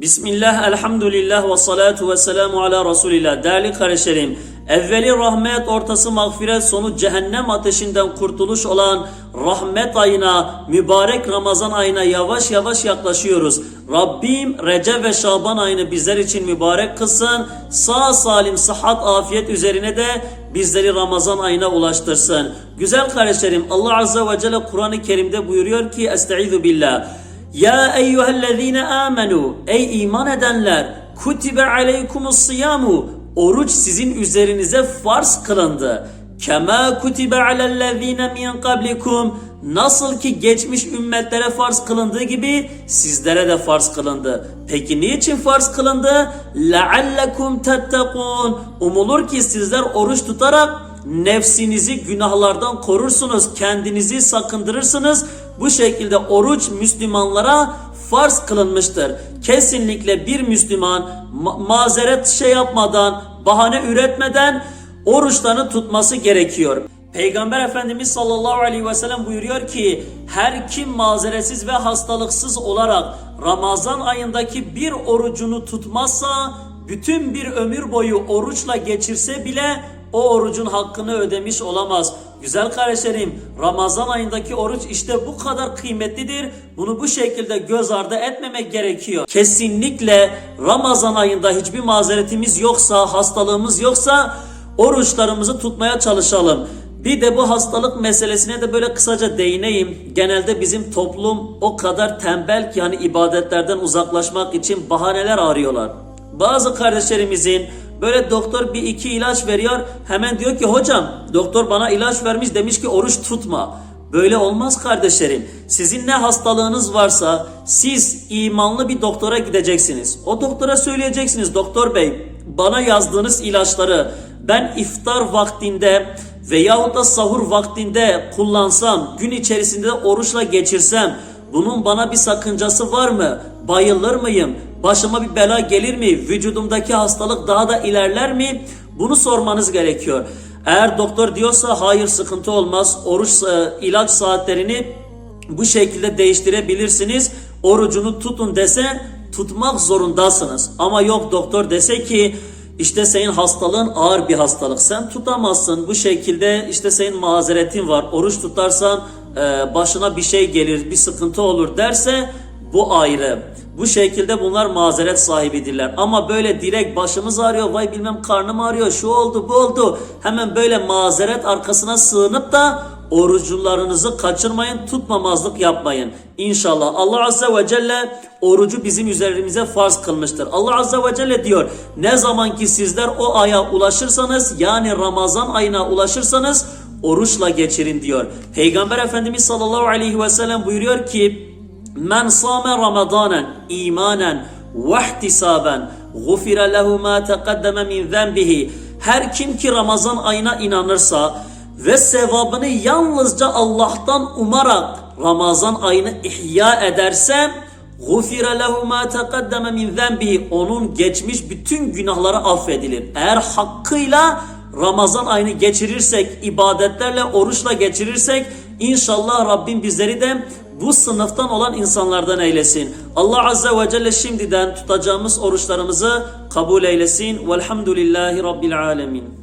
Bismillah, elhamdülillah ve salatu ve selamu ala Resulillah. Değerli kardeşlerim, evveli rahmet, ortası mağfiret, sonu cehennem ateşinden kurtuluş olan rahmet ayına, mübarek Ramazan ayına yavaş yavaş yaklaşıyoruz. Rabbim Recep ve Şaban ayını bizler için mübarek kılsın. Sağ salim, sıhhat, afiyet üzerine de bizleri Ramazan ayına ulaştırsın. Güzel kardeşlerim, Allah Azze ve Celle Kur'an-ı Kerim'de buyuruyor ki, Estaizu billah. Ya eyyühellezine amenu ey iman edenler kutibe aleykumus siyamu oruç sizin üzerinize farz kılındı. Kema kutibe alellezine min kablikum nasıl ki geçmiş ümmetlere farz kılındığı gibi sizlere de farz kılındı. Peki niçin farz kılındı? Leallekum tettekun umulur ki sizler oruç tutarak nefsinizi günahlardan korursunuz, kendinizi sakındırırsınız. Bu şekilde oruç Müslümanlara farz kılınmıştır. Kesinlikle bir Müslüman ma- mazeret şey yapmadan, bahane üretmeden oruçlarını tutması gerekiyor. Peygamber Efendimiz sallallahu aleyhi ve sellem buyuruyor ki her kim mazeretsiz ve hastalıksız olarak Ramazan ayındaki bir orucunu tutmazsa bütün bir ömür boyu oruçla geçirse bile o orucun hakkını ödemiş olamaz. Güzel kardeşlerim Ramazan ayındaki oruç işte bu kadar kıymetlidir. Bunu bu şekilde göz ardı etmemek gerekiyor. Kesinlikle Ramazan ayında hiçbir mazeretimiz yoksa, hastalığımız yoksa oruçlarımızı tutmaya çalışalım. Bir de bu hastalık meselesine de böyle kısaca değineyim. Genelde bizim toplum o kadar tembel ki hani ibadetlerden uzaklaşmak için bahaneler arıyorlar. Bazı kardeşlerimizin böyle doktor bir iki ilaç veriyor. Hemen diyor ki hocam doktor bana ilaç vermiş demiş ki oruç tutma. Böyle olmaz kardeşlerim. Sizin ne hastalığınız varsa siz imanlı bir doktora gideceksiniz. O doktora söyleyeceksiniz doktor bey bana yazdığınız ilaçları ben iftar vaktinde veyahut da sahur vaktinde kullansam, gün içerisinde oruçla geçirsem bunun bana bir sakıncası var mı? Bayılır mıyım? Başıma bir bela gelir mi? Vücudumdaki hastalık daha da ilerler mi? Bunu sormanız gerekiyor. Eğer doktor diyorsa hayır sıkıntı olmaz. Oruç ilaç saatlerini bu şekilde değiştirebilirsiniz. Orucunu tutun dese tutmak zorundasınız. Ama yok doktor dese ki işte senin hastalığın ağır bir hastalık. Sen tutamazsın. Bu şekilde işte senin mazeretin var. Oruç tutarsan başına bir şey gelir, bir sıkıntı olur derse bu ayrı. Bu şekilde bunlar mazeret sahibidirler. Ama böyle direkt başımız ağrıyor, vay bilmem karnım ağrıyor, şu oldu, bu oldu. Hemen böyle mazeret arkasına sığınıp da orucularınızı kaçırmayın, tutmamazlık yapmayın. İnşallah Allah Azze ve Celle orucu bizim üzerimize farz kılmıştır. Allah Azze ve Celle diyor ne zaman ki sizler o aya ulaşırsanız yani Ramazan ayına ulaşırsanız oruçla geçirin diyor. Peygamber Efendimiz sallallahu aleyhi ve sellem buyuruyor ki Men sâme ramadanen imanen ve ihtisaben gufira lehu ma teqaddeme min zenbihi Her kim ki Ramazan ayına inanırsa ve sevabını yalnızca Allah'tan umarak Ramazan ayını ihya ederse gufira lehu ma teqaddeme min zenbihi onun geçmiş bütün günahları affedilir. Eğer hakkıyla Ramazan ayını geçirirsek, ibadetlerle, oruçla geçirirsek inşallah Rabbim bizleri de bu sınıftan olan insanlardan eylesin. Allah Azze ve Celle şimdiden tutacağımız oruçlarımızı kabul eylesin. Velhamdülillahi Rabbil Alemin.